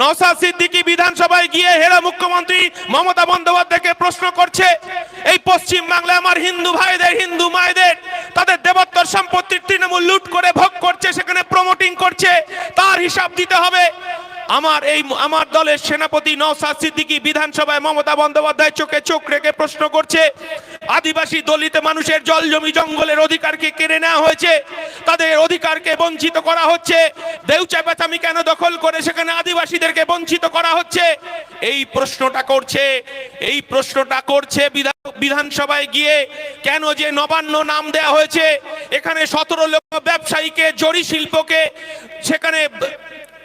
নওসাদ সিদ্দিকি বিধানসভায় গিয়ে হেরা মুখ্যমন্ত্রী মমতা বন্দ্যোপাধ্যায়কে প্রশ্ন করছে, এই পশ্চিম বাংলায় আমার হিন্দু ভাইদের, হিন্দু মায়েদের, তাদের দেবত্তর সম্পত্তির তৃণমূল লুট করে ভোগ করছে, সেখানে প্রমোটিং করছে, তার হিসাব দিতে হবে। আমার এই, আমার দলের সেনাপতি নওসাদ সিদ্দিকী বিধানসভায় মমতা বন্দ্যোপাধ্যায় চোখে চোখ রেখে প্রশ্ন করছে, আদিবাসী দলিত মানুষের জল জমি জঙ্গলের অধিকারকে কেড়ে নেওয়া হয়েছে, তাদের অধিকারকে বঞ্চিত করা হচ্ছে, দেউচা পেঁচামি কেন দখল করে সেখানে আদিবাসীদেরকে বঞ্চিত করা হচ্ছে? এই প্রশ্নটা করছে, এই প্রশ্নটা করছে বিধান- বিধানসভায় গিয়ে কেন যে নবান্ন নাম দেয়া হয়েছে, এখানে সতেরো লক্ষ ব্যবসায়ীকে জরি শিল্পকে সেখানে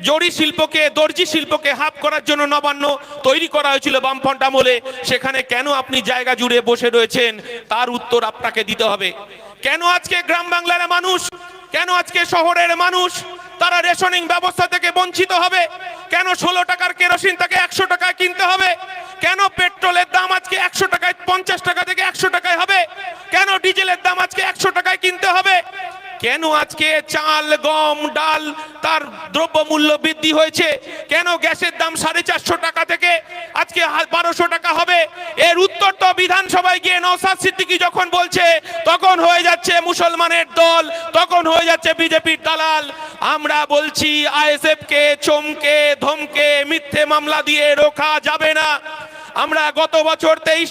জরি শিল্পকে, দর্জি শিল্পকে হাফ করার জন্য নবান্ন তৈরি করা হয়েছিল বামফ্রন্ট আমলে। সেখানে কেন আপনি জায়গা জুড়ে বসে রয়েছেন? তার উত্তর আপনাকে দিতে হবে। কেন আজকে গ্রাম বাংলার মানুষ, কেন আজকে শহরের মানুষ, তারা রেশনিং ব্যবস্থা থেকে বঞ্চিত হবে? কেন ষোলো টাকার কেরোসিন তাকে একশো টাকায় কিনতে হবে? কেন পেট্রোলের দাম আজকে একশো টাকায়, পঞ্চাশ টাকা থেকে একশো টাকায় হবে? কেন ডিজেলের দাম আজকে একশো টাকায় কিনতে হবে? কেন আজকে চাল, গম, ডাল তার দ্রব্য মূল্য বৃদ্ধি হয়েছে? কেন গ্যাসের দাম সাড়ে চারশো টাকা থেকে আজকে বারোশো টাকা হবে? এর উত্তর তো বিধানসভায় গিয়ে নৌসাদ সিদ্দিকি যখন বলছে, তখন হয়ে যাচ্ছে মুসলমানের দল, তখন হয়ে যাচ্ছে বিজেপির দালাল। আমরা বলছি আইএসএফ কে চমকে, ধমকে, মিথ্যে মামলা দিয়ে রোখা যাবে না। আমরা গত বছর তেইশ